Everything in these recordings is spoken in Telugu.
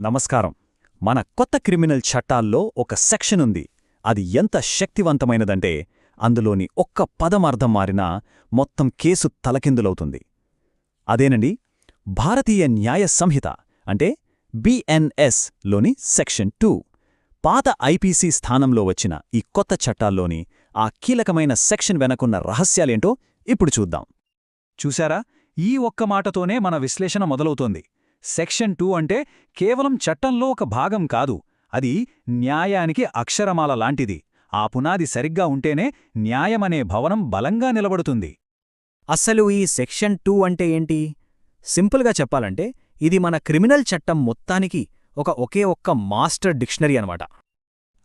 నమస్కారం. మన కొత్త క్రిమినల్ చట్టాల్లో ఒక సెక్షన్ ఉంది. అది ఎంత శక్తివంతమైనదంటే అందులోని ఒక్క పదం అర్థం మారినా మొత్తం కేసు తలకిందులవుతుంది. అదేనండి భారతీయ న్యాయ సంహిత అంటే బిఎన్ఎస్లోని సెక్షన్ టూ. పాత ఐపీసీ స్థానంలో వచ్చిన ఈ కొత్త చట్టాల్లోని ఆ కీలకమైన సెక్షన్ వెనకున్న రహస్యాలేంటో ఇప్పుడు చూద్దాం. చూశారా? ఈ ఒక్క మాటతోనే మన విశ్లేషణ మొదలవుతోంది. సెక్షన్ టూ అంటే కేవలం చట్టంలో ఒక భాగం కాదు. అది న్యాయానికి అక్షరమాల లాంటిది. ఆ పునాది సరిగ్గా ఉంటేనే న్యాయమనే భవనం బలంగా నిలబడుతుంది. అస్సలు ఈ సెక్షన్ టూ అంటే ఏంటి? సింపుల్గా చెప్పాలంటే ఇది మన క్రిమినల్ చట్టం మొత్తానికి ఒక ఒకే ఒక్క మాస్టర్ డిక్షనరీ అనమాట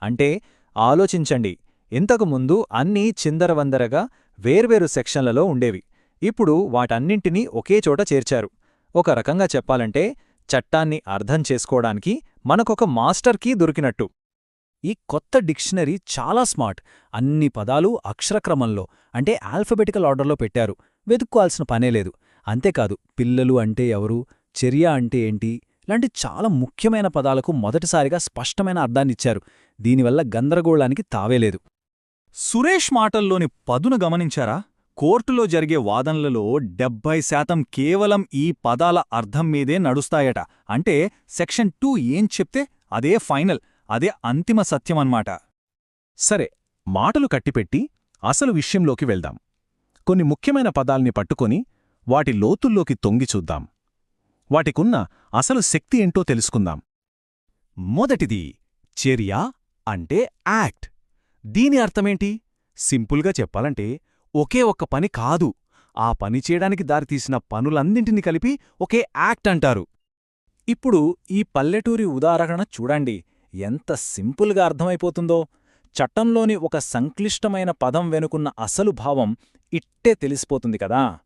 అంటే ఆలోచించండి. ఇంతకుముందు అన్నీ చిందరవందరగా వేర్వేరు సెక్షన్లలో ఉండేవి. ఇప్పుడు వాటన్నింటినీ ఒకే చోట చేర్చారు. ఒక రకంగా చెప్పాలంటే చట్టాన్ని అర్థం చేసుకోవడానికి మనకొక మాస్టర్ కీ దొరికినట్టు. ఈ కొత్త డిక్షనరీ చాలా స్మార్ట్. అన్ని పదాలు అక్షరక్రమంలో అంటే ఆల్ఫబెటికల్ ఆర్డర్లో పెట్టారు. వెతుక్కోవాల్సిన పనేలేదు అంతేకాదు పిల్లలు అంటే ఎవరు? చర్య అంటే ఏంటి? లాంటి చాలా ముఖ్యమైన పదాలకు మొదటిసారిగా స్పష్టమైన అర్థాన్నిచ్చారు దీనివల్ల గందరగోళానికి తావేలేదు సురేష్ మాటల్లోని పదును గమనించారా? కోర్టులో జరిగే వాదనలలో డెబ్బై శాతం కేవలం ఈ పదాల అర్థం మీదే నడుస్తాయట. అంటే సెక్షన్ టూ ఏం చెప్తే అదే ఫైనల్ అదే అంతిమ సత్యమన్మాట. సరే మాటలు కట్టిపెట్టి అసలు విషయంలోకి వెళ్దాం. కొన్ని ముఖ్యమైన పదాల్ని పట్టుకొని వాటి లోతుల్లోకి తొంగి చూద్దాం. వాటికున్న అసలు శక్తి ఏంటో తెలుసుకుందాం. మొదటిది చర్య అంటే యాక్ట్. దీని అర్థమేంటి? సింపుల్గా చెప్పాలంటే ఒకే ఒక్క పని కాదు. ఆ పని చేయడానికి దారితీసిన పనులన్నింటినీ కలిపి ఒకే యాక్ట్ అంటారు. ఇప్పుడు ఈ పల్లెటూరి ఉదాహరణ చూడండి. ఎంత సింపుల్గా అర్థమైపోతుందో. చట్టంలోని ఒక సంక్లిష్టమైన పదం వెనుకున్న అసలు భావం ఇట్టే తెలిసిపోతుంది కదా.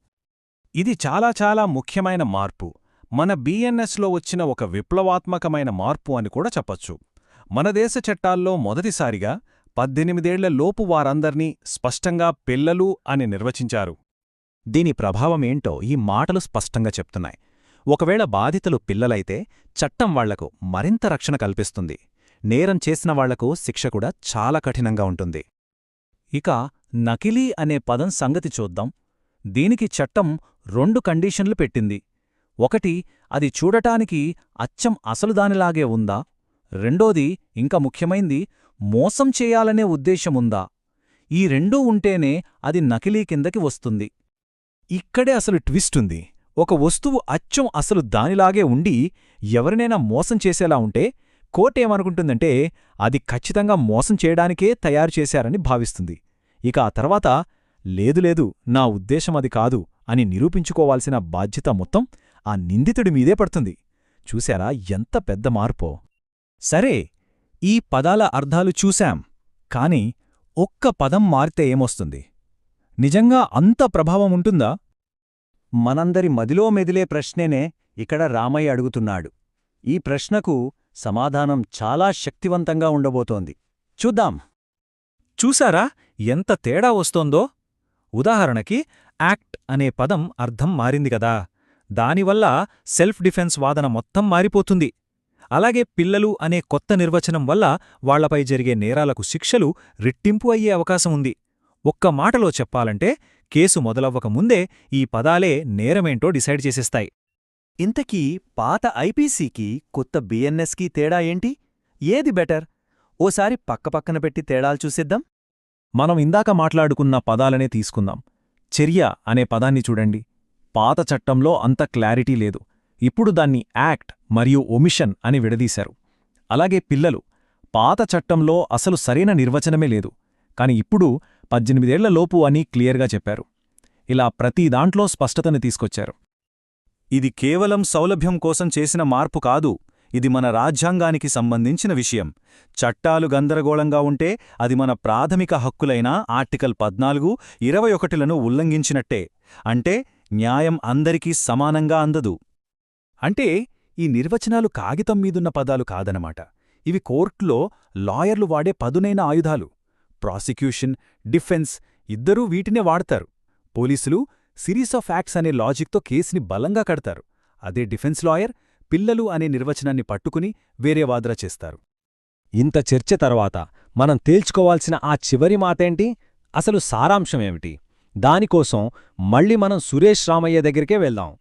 ఇది చాలా చాలా ముఖ్యమైన మార్పు. మన బిఎన్ఎస్లో వచ్చిన ఒక విప్లవాత్మకమైన మార్పు అని కూడా చెప్పొచ్చు. మన దేశ చట్టాల్లో మొదటిసారిగా పద్దెనిమిదేళ్ళ లోపు వారందర్నీ స్పష్టంగా పిల్లలు అని నిర్వచించారు. దీని ప్రభావమేంటో ఈ మాటలు స్పష్టంగా చెప్తున్నాయి. ఒకవేళ బాధితులు పిల్లలైతే చట్టం వాళ్ళకు మరింత రక్షణ కల్పిస్తుంది. నేరం చేసిన వాళ్ళకు శిక్ష కూడా చాలా కఠినంగా ఉంటుంది. ఇక నకిలీ అనే పదం సంగతి చూద్దాం. దీనికి చట్టం రెండు కండీషన్లు పెట్టింది. ఒకటి అది చూడటానికి అచ్చం అసలుదానిలాగే ఉందా? రెండోది ఇంకా ముఖ్యమైంది మోసం చేయాలనే ఉద్దేశముందా? ఈ రెండూ ఉంటేనే అది నకిలీ కిందకి వస్తుంది. ఇక్కడే అసలు ట్విస్టుంది ఒక వస్తువు అచ్చం అసలు దానిలాగే ఉండి ఎవరినైనా మోసం చేసేలా ఉంటే కోర్టేమనుకుంటుందంటే అది ఖచ్చితంగా మోసం చేయడానికే తయారు చేశారని భావిస్తుంది. ఇక ఆ తర్వాత లేదు లేదు నా ఉద్దేశం అది కాదు అని నిరూపించుకోవాల్సిన బాధ్యత మొత్తం ఆ నిందితుడి మీదే పడుతుంది. చూశారా ఎంత పెద్ద మార్పో? సరే ఈ పదాల అర్థాలు చూశాం కాని ఒక్క పదం మారితే ఏమొస్తుంది? నిజంగా అంత ప్రభావం ఉంటుందా? మనందరి మదిలో మెదిలే ప్రశ్నేనే ఇక్కడ రామయ్య అడుగుతున్నాడు. ఈ ప్రశ్నకు సమాధానం చాలా శక్తివంతంగా ఉండబోతోంది. చూద్దాం. చూసారా ఎంత తేడా వస్తోందో? ఉదాహరణకి యాక్ట్ అనే పదం అర్థం మారింది కదా. దానివల్ల సెల్ఫ్ డిఫెన్స్ వాదన మొత్తం మారిపోతుంది. అలాగే పిల్లలు అనే కొత్త నిర్వచనం వల్ల వాళ్ళపై జరిగే నేరాలకు శిక్షలు రెట్టింపు అయ్యే అవకాశం ఉంది. ఒక్క మాటలో చెప్పాలంటే కేసు మొదలవ్వకముందే ఈ పదాలే నేరమేంటో డిసైడ్ చేసేస్తాయి. ఇంతకీ పాత ఐపీసీకి కొత్త బిఎన్ఎస్కి తేడా ఏంటి? ఏది బెటర్? ఓసారి పక్కపక్కన పెట్టి తేడాలు చూసేద్దాం. మనం ఇందాక మాట్లాడుకున్న పదాలనే తీసుకుందాం. చర్య అనే పదాన్ని చూడండి. పాత చట్టంలో అంత క్లారిటీ లేదు. ఇప్పుడు దాన్ని యాక్ట్ మరియు ఒమిషన్ అని విడదీశారు. అలాగే పిల్లలు పాత చట్టంలో అసలు సరైన నిర్వచనమే లేదు కాని ఇప్పుడు పద్దెనిమిదేళ్ళలోపు అని క్లియర్గా చెప్పారు. ఇలా ప్రతి దాంట్లో స్పష్టతని తీసుకొచ్చారు. ఇది కేవలం సౌలభ్యం కోసం చేసిన మార్పు కాదు ఇది మన రాజ్యాంగానికి సంబంధించిన విషయం. చట్టాలు గందరగోళంగా ఉంటే అది మన ప్రాథమిక హక్కులైన ఆర్టికల్ పద్నాలుగు ఇరవై ఒకటిలను ఉల్లంఘించినట్టే. అంటే న్యాయం అందరికీ సమానంగా అందదు. అంటే ఈ నిర్వచనాలు కాగితం మీదున్న పదాలు కాదనమాట. ఇవి కోర్టులో లాయర్లు వాడే పదునైన ఆయుధాలు. ప్రాసిక్యూషన్ డిఫెన్స్ ఇద్దరూ వీటినే వాడతారు. పోలీసులు సిరీస్ ఆఫ్ యాక్ట్స్ అనే లాజిక్తో కేసుని బలంగా కడతారు. అదే డిఫెన్స్ లాయర్ పిల్లలు అనే నిర్వచనాన్ని పట్టుకుని వేరే వాదన చేస్తారు. ఇంత చర్చ తర్వాత మనం తేల్చుకోవాల్సిన ఆ చివరి మాతేంటి అసలు సారాంశమేమిటి దానికోసం మళ్ళీ మనం సురేష్ రామయ్య దగ్గరికే వెళ్దాం.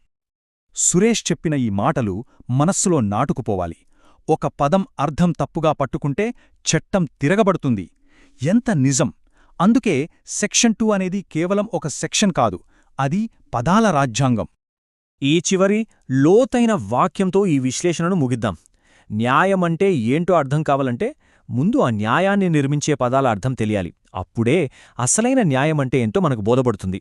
సురేష్ చెప్పిన ఈ మాటలు మనస్సులో నాటుకుపోవాలి. ఒక పదం అర్థం తప్పుగా పట్టుకుంటే చట్టం తిరగబడుతుంది. ఎంత నిజం? అందుకే సెక్షన్ టూ అనేది కేవలం ఒక సెక్షన్ కాదు అది పదాల రాజ్యాంగం. ఈ చివరి లోతైన వాక్యంతో ఈ విశ్లేషణను ముగిద్దాం. న్యాయమంటే ఏంటో అర్థం కావాలంటే ముందు ఆ న్యాయాన్ని నిర్మించే పదాల అర్థం తెలియాలి. అప్పుడే అసలైన న్యాయమంటే ఏంటో మనకు బోధపడుతుంది.